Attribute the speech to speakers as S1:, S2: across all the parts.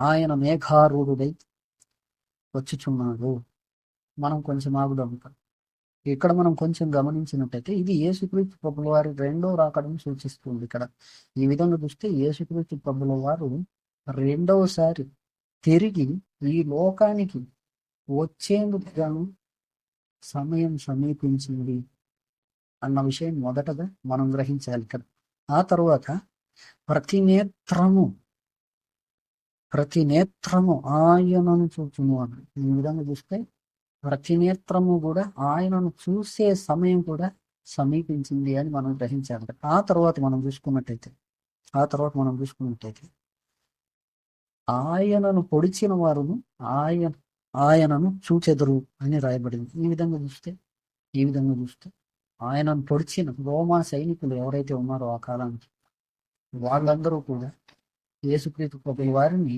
S1: ఆయన మేఘారూఢుడై వచ్చుచున్నాడు. మనం కొంచెం ఆగుదాం. ఇక్కడ. మనం కొంచెం గమనించినట్టయితే ఇది యేసుక్రీస్తు ప్రభుల వారి రెండో రాకడం సూచిస్తుంది ఇక్కడ. ఈ విధంగా చూస్తే యేసుక్రీస్తు ప్రభుల వారు రెండవసారి తిరిగి ఈ లోకానికి వచ్చేందుకు గాను సమయం సమీపించింది అన్న విషయం మొదటగా మనం గ్రహించాలి ఇక్కడ. ఆ తర్వాత ప్రతి నేత్రము ప్రతి నేత్రము ఆయనను చూచును అని ఈ విధంగా చూస్తే ప్రతి నేత్రము కూడా ఆయనను చూసే సమయం కూడా సమీపించింది అని మనం గ్రహించాలి. ఆ తర్వాత మనం చూసుకున్నట్టయితే ఆ తర్వాత మనం చూసుకున్నట్టయితే ఆయనను పొడిచిన వారును ఆయన ఆయనను చూచెదరు అని రాయబడింది. ఈ విధంగా చూస్తే ఈ విధంగా చూస్తే ఆయనను పొడిచిన రోమా సైనికులు ఎవరైతే ఉన్నారో ఆ కాలానికి వాళ్ళందరూ కూడా యేసుక్రీస్తు వారిని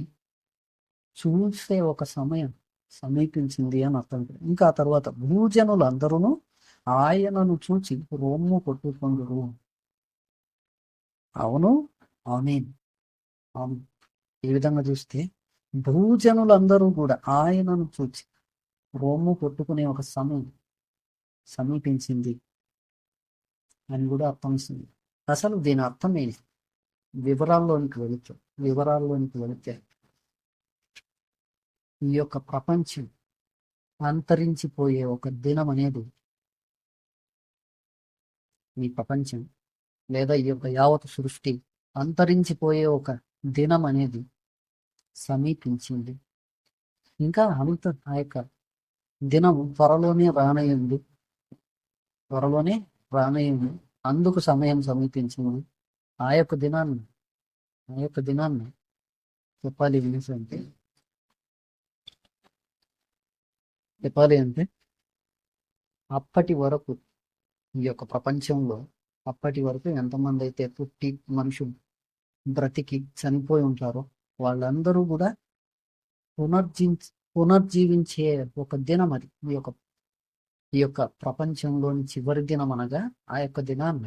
S1: చూసే ఒక సమయం సమీపించింది అని అర్థం. ఇంకా తర్వాత భూజనులు అందరూ ఆయనను చూచి రొమ్ము కొట్టుకొందురు. అవును ఆమెన్. అవును ఈ విధంగా చూస్తే భూజనులందరూ కూడా ఆయనను చూచి రొమ్ము కొట్టుకునే ఒక సమయం సమీపించింది అని కూడా అర్థం అసలు దీని అర్థం ఏంటి? వివరాల్లోనికి వెళితే వివరాల్లోనికి వెళితే ఈ యొక్క ప్రపంచం అంతరించిపోయే ఒక దినం అనేది ఈ ప్రపంచం లేదా ఈ యొక్క యావత్ సృష్టి అంతరించిపోయే ఒక దినం అనేది సమీపించింది. ఇంకా అంత ఆ యొక్క దినం త్వరలోనే రానయ్యింది. త్వరలోనే రానయ్యింది. అందుకు సమయం సమీపించింది. ఆ యొక్క దినాన్ని ఆ యొక్క దినాన్ని చెప్పాలి ఏంటంటే చెప్పాలి అంటే అప్పటి వరకు ఈ యొక్క ప్రపంచంలో అప్పటి వరకు ఎంతమంది అయితే పుట్టి మనుషులు బ్రతికి చనిపోయి ఉంటారో వాళ్ళందరూ కూడా పునర్జీ పునర్జీవించే ఒక దినం అది. ఈ యొక్క ఈ యొక్క ప్రపంచంలోని చివరి దినం అనగా ఆ యొక్క దినాన్న.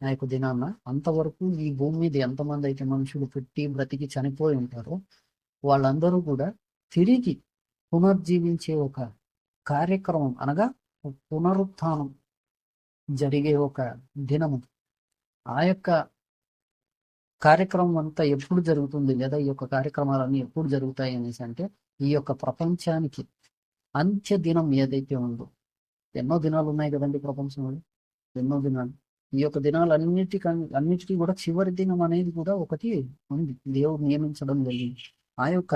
S1: ఆ యొక్క దినాన్న అంతవరకు ఈ భూమి మీద ఎంతమంది అయితే మనుషులు పుట్టి బ్రతికి చనిపోయి ఉంటారో వాళ్ళందరూ కూడా తిరిగి పునర్జీవించే ఒక కార్యక్రమం అనగా పునరుత్థానం జరిగే ఒక దినము. ఆ యొక్క కార్యక్రమం అంతా ఎప్పుడు జరుగుతుంది? లేదా ఈ యొక్క కార్యక్రమాలన్నీ ఎప్పుడు జరుగుతాయి అనేసి అంటే ఈ యొక్క ప్రపంచానికి అంత్య దినం ఏదైతే ఉందో ఎన్నో దినాలు ఉన్నాయి కదండి ప్రపంచంలో? ఎన్నో దినాలు. ఈ యొక్క దినాలు అన్నిటి అన్నిటికీ కూడా చివరి దినం అనేది కూడా ఒకటి ఉంది. దేవుడు నియమించడం జరిగింది. ఆ యొక్క